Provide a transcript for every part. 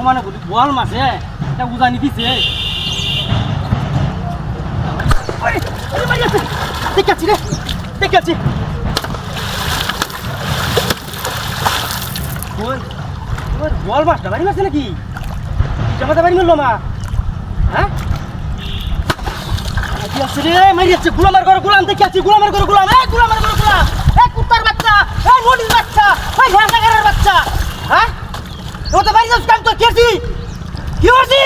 সমানে বলি বোয়াল মাছে উজানি দিছে বোয়াল মাছটা বাড়ি মারছে নাকি? জামাতে বাড়ি মা। হ্যাঁ? আছে ঘরে গুলাম দেখে আছি গুলামার ঘরে গুলাম এই গুলামার ঘরে গুলাম এই কুত্তার বাচ্চা এই মনির বাচ্চা এই ঘাসাগারের বাচ্চা হ্যাঁ যাস কাম তো কি আছি কি করছি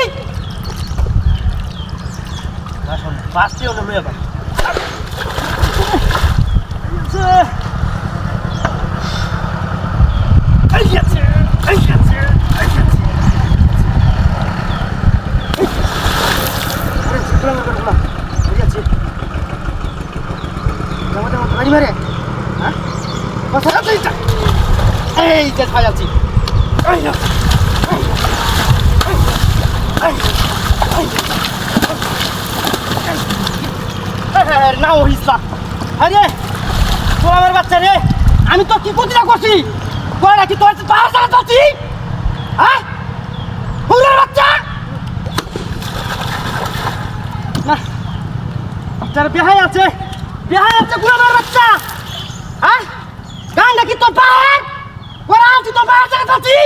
পাঁচটি হলো লইয়া এই মারে হ্যাঁ? এই যে ছাই আছি এই না না ও ইসলাম আরে, তোর বাচ্চা রে। আমি তো কি করছি না করছি? তোর নাকি তোর পাহাড় জায়গা করছি হ্যাঁ? বাচ্চা! না যার বেহাই আছে। বেহাই আছে গুলামের বাচ্চা। হ্যাঁ? গান নাকি তোর পাহাড় ওরা আছি তোর পাহাড় জায়গা করছি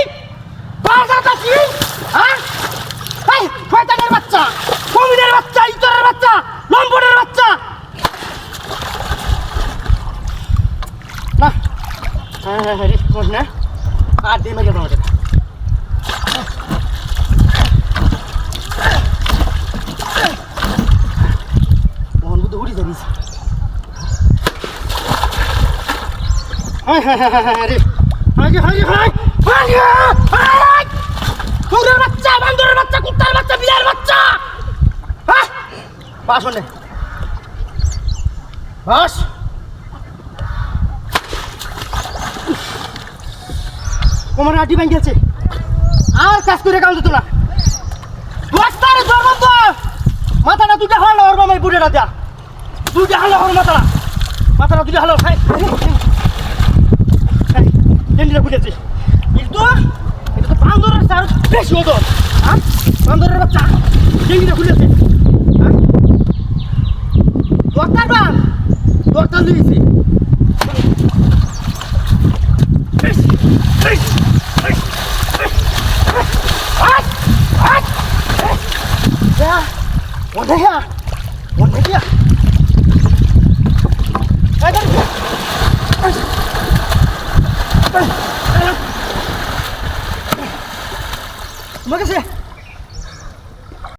পাহাড় জায়গা করছি হ্যাঁ এই শয়তানের বাচ্চা কমিনের বাচ্চা ইতরের বাচ্চা লম্বরের বাচ্চা না হ্যাঁ হ্যাঁ হ্যাঁ রে কোন না আর দিয়ে মেরে তোমাদের মোহন বুদ্ধ উড়ি যাবিস বাচ্চা বান্দরের বাচ্চা কুত্তার বাচ্চা বিড়ার বাচ্চা হ্যাঁ বাস বাস তোমার আটি ভেঙে গেছে আর কাজ করে কাম দিত না। রাস্তার জন্ম মাথাটা দুটা হালো ওর মামাই বুড়ে রাজা। দুটা হালো ওর মাথাটা। মাথাটা দুটা হালো। খাই টেন্ডিটা বুঝেছি কিন্তু এটা তো বান্দরের চার বেশি হতো হ্যাঁ? বান্দরের বাচ্চা। টেন্ডিটা খুলেছে। হ্যাঁ? দরকার বা? দরকার দিয়েছি। 我没下我没下来赶紧去哎哎哎哎。哎怎么？个事